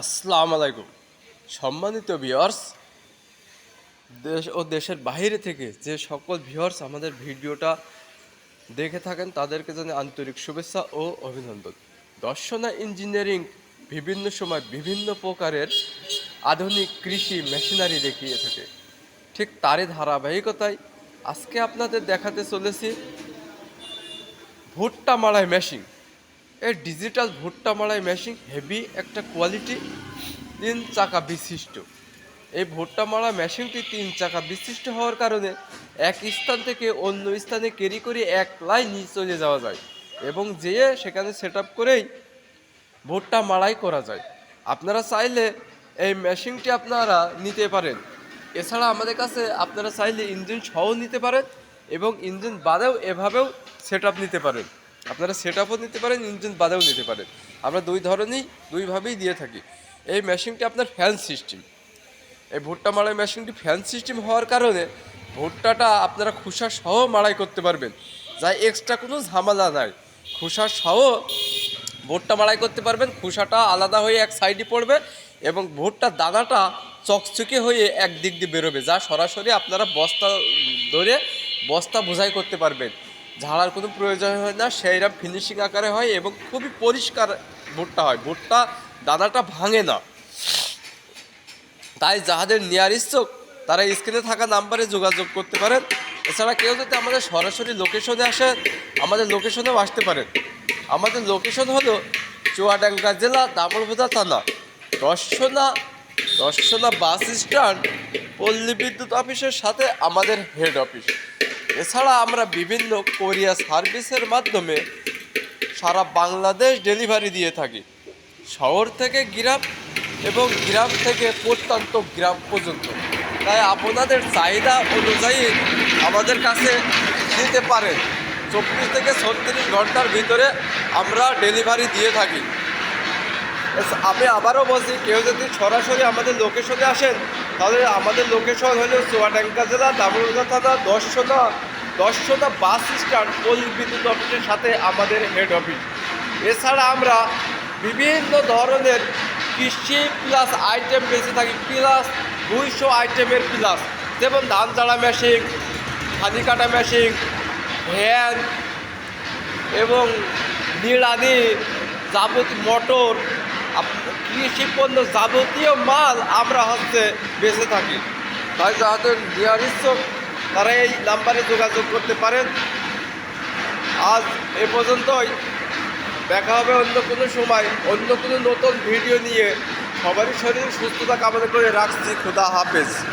আসসালামু আলাইকুম। সম্মানিত ভিউয়ার্স দেশ ও দেশের বাইরে থেকে যে সকল ভিউয়ার্স আমাদের ভিডিওটা দেখে থাকেন, তাদেরকে জানাই আন্তরিক শুভেচ্ছা ও অভিনন্দন। দর্শনা ইঞ্জিনিয়ারিং বিভিন্ন সময় বিভিন্ন প্রকারের আধুনিক কৃষি মেশিনারি দেখিয়ে থাকে। ঠিক তারই ধারাবাহিকতায় আজকে আপনাদের দেখাতে চলেছি ভুট্টা মাড়াই মেশিন এই ডিজিটাল ভুট্টা মাড়াই মেশিন হেভি একটা কোয়ালিটি তিন চাকা বিশিষ্ট। এই ভুট্টা মারা মেশিনটি তিন চাকা বিশিষ্ট হওয়ার কারণে এক স্থান থেকে অন্য স্থানে ক্যারি করে এক লাইনই চলে যাওয়া যায় এবং যেয়ে সেখানে সেট আপ করেই ভুট্টা মাড়াই করা যায়। আপনারা চাইলে এই মেশিনটি আপনারা নিতে পারেন। এছাড়া আমাদের কাছে আপনারা চাইলে ইঞ্জিন সহ নিতে পারেন এবং ইঞ্জিন বাদেও এভাবেও সেট নিতে পারেন। আপনারা সেট আপও নিতে পারেন ইঞ্জিন বাদেও নিতে পারেন। আমরা দুই ধরনেরই দুইভাবেই দিয়ে থাকি। এই মেশিনটি আপনার ফ্যান সিস্টেম এই ভুট্টা মাড়াই মেশিনটি ফ্যান সিস্টেম হওয়ার কারণে ভুট্টাটা আপনারা খুসা সহ মাড়াই করতে পারবেন। যাই এক্সট্রা কোনো ঝামেলা নাই। খুসা সহ ভুট্টা মাড়াই করতে পারবেন। খুসাটা আলাদা হয়ে এক সাইডে পড়বে এবং ভুট্টা দানাটা চকচকে হয়ে এক দিক দিয়ে বেরোবে, যা সরাসরি আপনারা বস্তা ধরে বস্তা বোঝাই করতে পারবেন। ঝাড়ার কোনো প্রয়োজন হয় না সেইরকম ফিনিশিং আকারে হয় এবং খুবই পরিষ্কার ভুট্টা হয়। ভুট্টা দানাটা ভাঙে না। তাই যাহাদের নেওয়ার ইচ্ছুক, তারা স্ক্রিনে থাকা নাম্বারে যোগাযোগ করতে পারেন। এছাড়া কেউ যদি আমাদের সরাসরি লোকেশনে আসেন আমাদের লোকেশনেও আসতে পারেন। আমাদের লোকেশন হলো চুয়াডাঙ্গা জেলা দামোরভোদা থানা। দর্শনা দর্শনা বাস স্ট্যান্ড, পল্লী বিদ্যুৎ অফিসের সাথে আমাদের হেড অফিস এছাড়া আমরা বিভিন্ন কোরিয়া সার্ভিসের মাধ্যমে সারা বাংলাদেশ ডেলিভারি দিয়ে থাকি। শহর থেকে গ্রাম এবং গ্রাম থেকে প্রত্যন্ত গ্রাম পর্যন্ত। তাই আপনাদের চাহিদা অনুযায়ী আমাদের কাছে দিতে পারেন। চব্বিশ থেকে ছত্রিশ ঘণ্টার ভিতরে আমরা ডেলিভারি দিয়ে থাকি। আমি আবারও বলছি, কেউ যদি সরাসরি আমাদের লোকেশনে আসেন, তাহলে আমাদের লোকেশন হলো চুয়াডাঙ্গা জেলা দামোদর থানা দর্শনা দর্শনা বাস স্ট্যান্ড পল্লী বিদ্যুৎ অফিসের সাথে আমাদের হেড অফিস এছাড়া আমরা বিভিন্ন ধরনের কৃষি প্লাস আইটেম বেঁচে থাকি প্লাস দুইশো আইটেমের প্লাস যেমন ধান চাড়া মেশিন ধানি কাটা মেশিন ভ্যান এবং নিড়ানি যাবতীয় মোটর কৃষি পণ্য যাবতীয় মাল আমরা হচ্ছে বেঁচে থাকি। তাই নেওয়ার ইচ্ছুক তারা এই নাম্বারে যোগাযোগ করতে পারেন। আজ এ পর্যন্তই। দেখা হবে অন্য কোনো সময়, অন্য কোনো নতুন ভিডিও নিয়ে। সবারই শরীর সুস্থতা কামনা করে রাখছি। খুদা হাফেজ।